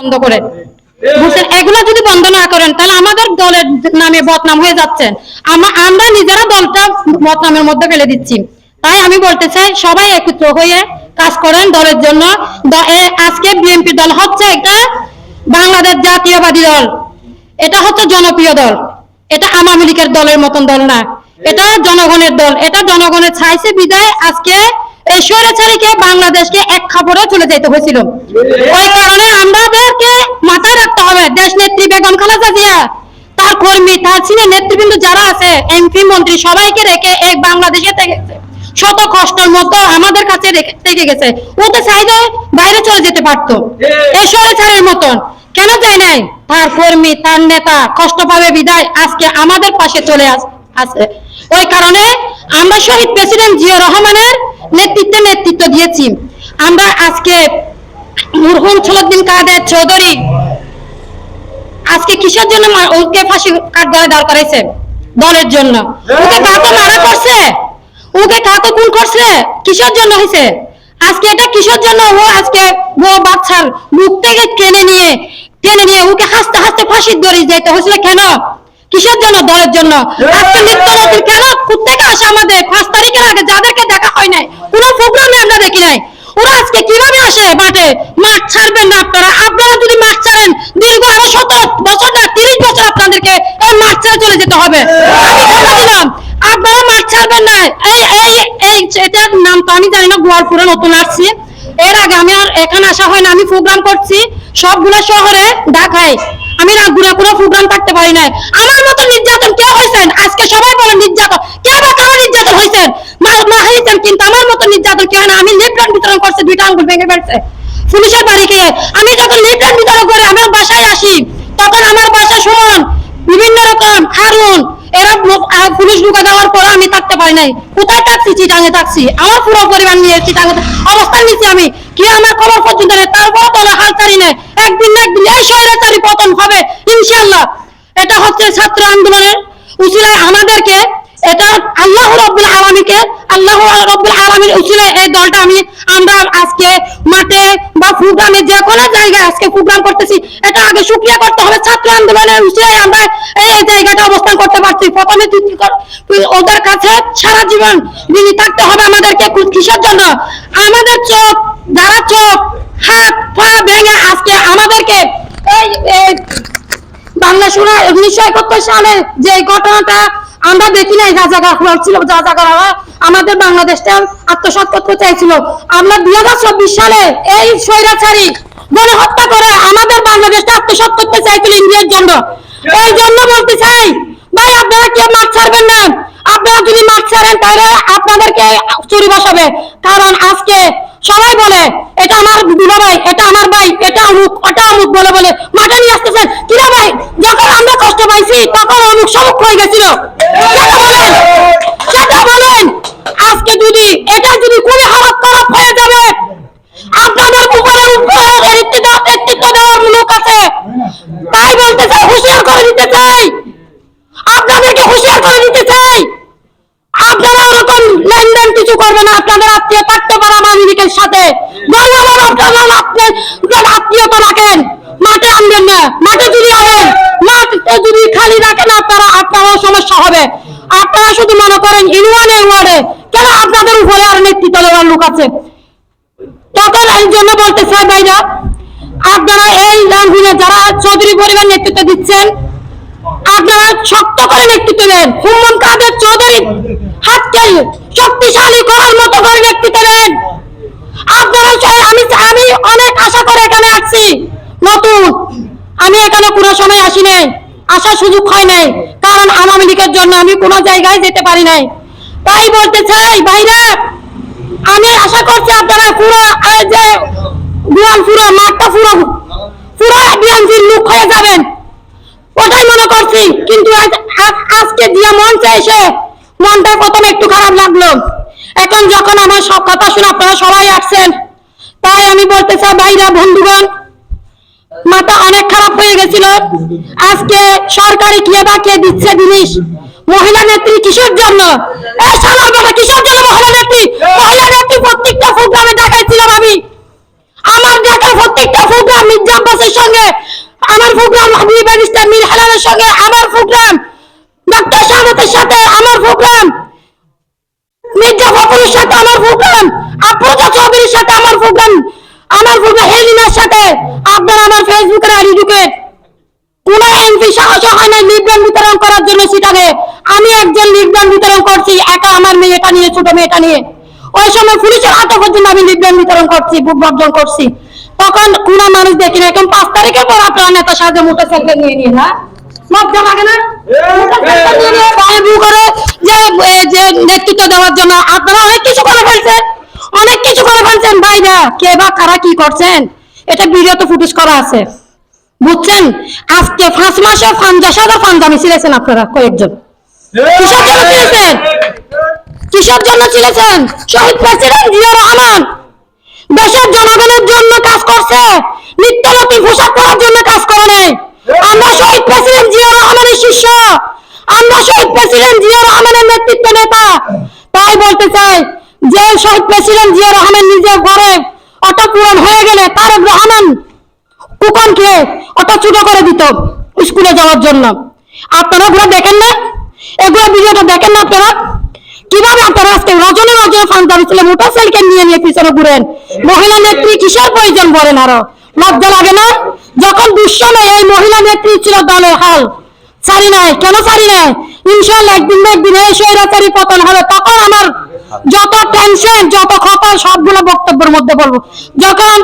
বন্ধ করেন বুঝছেন? এগুলো যদি বন্ধ না করেন, তাহলে আমাদের দলের নামে বদনাম হয়ে যাচ্ছেন আমরা নিজেরা দলটা বদনামের মধ্যে ফেলে দিচ্ছি। তাই আমি বলতে চাই, সবাই একত্র হয়ে কাজ করেন দলের জন্য। আজকে বিএনপি দল হচ্ছে একটা বাংলাদেশ জাতীয়বাদী দল। এটা হচ্ছে জনপ্রিয় দল। এটা আওয়ামী লীগের দলের মতন দল না। এটা জনগণের দল। এটা জনগণের চাইছে বিদায়, আজকে এই বাংলাদেশকে এক চলে যেতে হয়েছিল। ওই কারণে আমাদেরকে মাথায় রাখতে হবে দেশ নেত্রী বেগম জিয়া, তার কর্মী, তার সিনিয়র নেতৃবৃন্দ যারা আছে, এমপি মন্ত্রী, সবাইকে রেখে এক বাংলাদেশে থেকে। শত কষ্টের মতো আমাদের কাছে থেকে গেছে। ও তো চাইলে বাইরে চলে যেতে পারতো। এই স্বৈরাচারের মতন। কেন যায় নাই? তার কর্মী, তার নেতা কষ্ট পাবে বিদায়। আজকে আমাদের পাশে চলে আসে ওই কারণে আমরা শহীদ প্রেসিডেন্ট জিয়া রহমানের নেতৃত্বে নেতৃত্ব দিয়েছি। আমরা আজকে মুরহুম ছলদ্দিন কাদের চৌধুরী আজকে কিসের জন্য ওকে ফাঁসি কাঠগড়ায় দাঁড় করাইছে? দলের জন্য। ওকে কাকে মারা করছে? ওকে কাকে খুন করছে? কিসের জন্য হয়েছে আজকে এটা কিসের জন্য? ও আজকে ও বাচ্চার মুখ থেকে টেনে নিয়ে টেনে নিয়ে ওকে হাসতে হাসতে ফাঁসির দড়ি যেতে হয়েছিল কেন? কিসের জন্য? দলের জন্য। আজকে নিত্য নতুন কেন? কোথেকে আসে আমাদের পাঁচ তারিখের আগে যাদেরকে দেখা হয় নাই কোনো প্রোগ্রামে আমরা দেখি নাই। ওরা আজকে কীভাবে আসে মাঠে? মাঠ ছাড়বেন না আপনারা। আপনারা যদি মাঠ ছাড়েন দীর্ঘ আরও শত বছর না তিরিশ বছর আপনাদেরকে এই মাঠ ছেড়ে চলে যেতে হবে। আমি কথা দিলাম আপনারা মাঠ ছাড়বেন না। এই এই এই এটার নাম তো আমি জানি না গোয়ালপুরে নতুন আসছি। এর আগে আমি আর এখানে আসা হয় না আমি প্রোগ্রাম করছি সবগুলো শহরে ঢাকায় আমি না রাতগুলা কোনো প্রোগ্রাম করতে পারি নাই। আমার মতো নির্যাতন কে হয়েছেন? আজকে সবাই বলে নির্যাতন। কে বা কারা নির্যাতন হয়েছেন? মা হয়েছেন কিন্তু আমার মতো নির্যাতন কেউ না? আমি লিফলেট বিতরণ করছে, দুইটা আঙ্গুল ভেঙে ফেলছে। পুলিশের বাড়ি গিয়ে আমি যখন লিফলেট বিতরণ করে আমার বাসায় আসি, তখন আমার বাসা শুনুন বিভিন্ন রকম হারুন, এরা পুলিশ ঢুকে দেওয়ার পর আমি থাকতে পারি নাই। কোথায় থাকছি? চিটাঙে থাকছি। আমার পুরো পরিবার নিয়ে চিটাঙে অবস্থান নিচ্ছি আমি। কি হাল একদিন না একদিন এই পতন হবে এটা হচ্ছে ছাত্র আন্দোলনের উচিলায় আমাদেরকে, এটা আল্লাহ রব্বুল আল্লাহ রব্বুল আলামিন উচিলায় এই দলটা আমি আমরা আজকে মাঠে বা প্রোগ্রামে যে কোনো জায়গায় আজকে প্রোগ্রাম করতেছি, এটা আগে শুক্রিয়া করতে হবে। ছাত্র আন্দোলনের উচিলায় আমরা এই জায়গাটা অবস্থান করতে পারছি। প্রথমে ওদের কাছে সারা জীবন দিনই থাকতে হবে আমাদেরকে কিসের জন্য? আমাদের চোখ যারা চোখ, হাত, পা ভেঙে আজকে আমাদেরকে এই বাংলা শোনা উনিশশো একাত্তর সালে যে ঘটনাটা আমরা দেখি নাই রাজাকার ছিল রাজাকাররা আমাদের বাংলাদেশটা আত্মসাৎ করতে চাইছিল। আমরা দুই হাজার চব্বিশ সালে এই স্বৈরাচারী গণহত্যা করে আমাদের বাংলাদেশটা আত্মসাৎ করতে চাইছিল ইন্ডিয়ার জন্য। এই জন্য বলতে চাই ভাই আপনারা কেউ মাঠ ছাড়বেন না। আপনারা যদি মাঠ ছাড়েন তাহলে আপনাদেরকে চুরি বসাবে। কারণ আজকে সবাই বলে এটা আমার দুলা ভাই এটা আমার ভাই এটা অমুক ওটা অমুক বলে বলে মাঠে নিয়ে আসতেছেন। কিরা ভাই যখন আমরা কষ্ট পাইছি তখন অমুক সমুক হয়ে গেছিল। সেটা বলেন সেটা বলেন। আজকে যদি এটা যদি খুবই হালত খারাপ হয়ে যাবে আপনাদের উপরে উপরে নেতৃত্ব নেতৃত্ব দেওয়ার লোক আছে তাই বলতে চাই হুঁশিয়ার করে দিতে চাই আপনাদেরকে হুঁশিয়ার করে দিতে চাই। আপনারা ওরকম লেনদেন কিছু করবেন আপনাদের আত্মীয় থাকতে পারে আওয়ামী সাথে। গরিবের আপনারা আপনি আত্মীয়তা রাখেন। মাঠে আনবেন না, মাঠে যদি আনেন মাঠে যদি খালি রাখেন, আপনারা, আপনারও সমস্যা হবে। আপনারা শুধু মনে করেন ইউনিয়নে ওয়ার্ডে। কেন আপনাদের উপরে আর নেতৃত্ব দেওয়ার লোক আছে? তখন এই জন্য বলতে চাই ভাইরা, আপনারা এই রামহিনে যারা চৌধুরী পরিবার নেতৃত্ব দিচ্ছেন আপনারা শক্ত করে নেতৃত্ব দেন হুম্মন কাদের চৌধুরী? হাতকে শক্তিশালী করার মতো করে নেতৃত্ব দেন আপনারা আমি আমি অনেক আশা করে এখানে আসছি। নতুন, আমি এখানে কোনো সময় আসি নাই। আসার সুযোগ হয় নাই। কারণ আওয়ামী লীগের জন্য আমি কোনো জায়গায় যেতে পারি নাই। তাই বলতে চাই, ভাইরা, আমি আশা করছি আপনারা পুরো যে গোয়াল পুরো মাঠটা পুরো বিএনপির লোক হয়ে যাবেন ওটাই মনে করছি কিন্তু আজ- আজকে দিয়া মঞ্চে এসে মনটা প্রথমে একটু খারাপ লাগল। এখন যখন আমার সব কথা শুনে আপনারা সবাই আসছেন, তাই আমি বলতে চাই, ভাইরা, বন্ধুগণ, মাথা অনেক খারাপ হয়ে গেছিল। আজকে সরকারি কে বা কে দিচ্ছে জিনিস? মহিলা নেত্রী কিসের জন্য? এই সালার কথা কিসের জন্য মহিলা নেত্রী? মহিলা নেত্রী প্রত্যেকটা প্রোগ্রামে দেখাইছিলাম আমি। আমার দেখার প্রত্যেকটা প্রোগ্রাম মির্জা আব্বাসের সঙ্গে, আমার প্রোগ্রাম আবু ব্যারিস্টার মীর হালালের সঙ্গে, আমার প্রোগ্রাম ডক্টর শাহাদাতের সাথে আমার প্রোগ্রাম মির্জা ফখরুলের সাথে আমার প্রোগ্রাম। আফরোজা চৌধুরীর সাথে আমার প্রোগ্রাম। আমার প্রোগ্রাম হেলিনার সাথে। আপনারা আমার ফেসবুকের আইডি ঢুকে। কোন এমপি সাহস হয় না লিপব্যান্ড বিতরণ করার জন্য সেটাকে আমি একজন লিপব্যান্ড বিতরণ করছি একা আমার মেয়েটা নিয়ে ছোট মেয়েটা নিয়ে। ওই সময় পুলিশের হাতে পর্যন্ত আমি লিপব্যান্ড বিতরণ করছি বুক বর্জন করছি। তখন কোন মানুষ দেখি না। এখন পাঁচ তারিখের পর আপনার নেতা সাহায্য মোটরসাইকেল নিয়ে নিয়ে না লজ্জা লাগে না? মোটরসাইকেল নিয়ে নিয়ে করে যে যে নেতৃত্ব দেওয়ার জন্য। আপনারা অনেক কিছু করে ফেলছেন। অনেক কিছু করে ফেলছেন ভাইরা। কে বা কারা কি করছেন? এটা ভিডিওতে ফুটেজ করা আছে। বুঝছেন? আজকে পাঁচ মাসে পঞ্চাশ হাজার আপনারা কয়েকজন। কিসের জন্য ছিলেছেন কিসের জন্য ছিলেছেন শহীদ প্রেসিডেন্ট জিয়া রহমান। দেশের জনগণের জন্য কাজ করছে। নিত্য নতুন পোশাক পরার জন্য কাজ করে নাই। আমরা শহীদ প্রেসিডেন্ট জিয়া রহমানের শিষ্য। আমরা শহীদ প্রেসিডেন্ট জিয়া রহমানের নেতৃত্ব নেতা। তাই বলতে চাই যে শহীদ প্রেসিডেন্ট জিয়া রহমান নিজে ঘরে অটো পূরণ হয়ে গেলে তারেক রহমান কুকনকে অত ছোট করে দিত স্কুলে যাওয়ার জন্য। আপনারা ওগুলো দেখেন না? এগুলো ভিডিওটা দেখেন না আপনারা? কীভাবে আপনারা আজকে রজনে রজনে ফান দাঁড়িয়েছিল মোটরসাইকেল নিয়ে নিয়ে পিছনে ঘুরেন? মহিলা নেত্রী কিসের প্রয়োজন বলেন আরও? লজ্জা লাগে না? যখন দুঃসময় এই মহিলা নেত্রী ছিল দলের হাল। সারি নাই, কেন ছাড়ি নাই? ইনশাল্লাহ একদিন একদিন এই স্বৈরাচারী পতন হবে, তখন আমার যত টেনশন যত খতর সবগুলো বক্তব্যের মধ্যে বলব যখন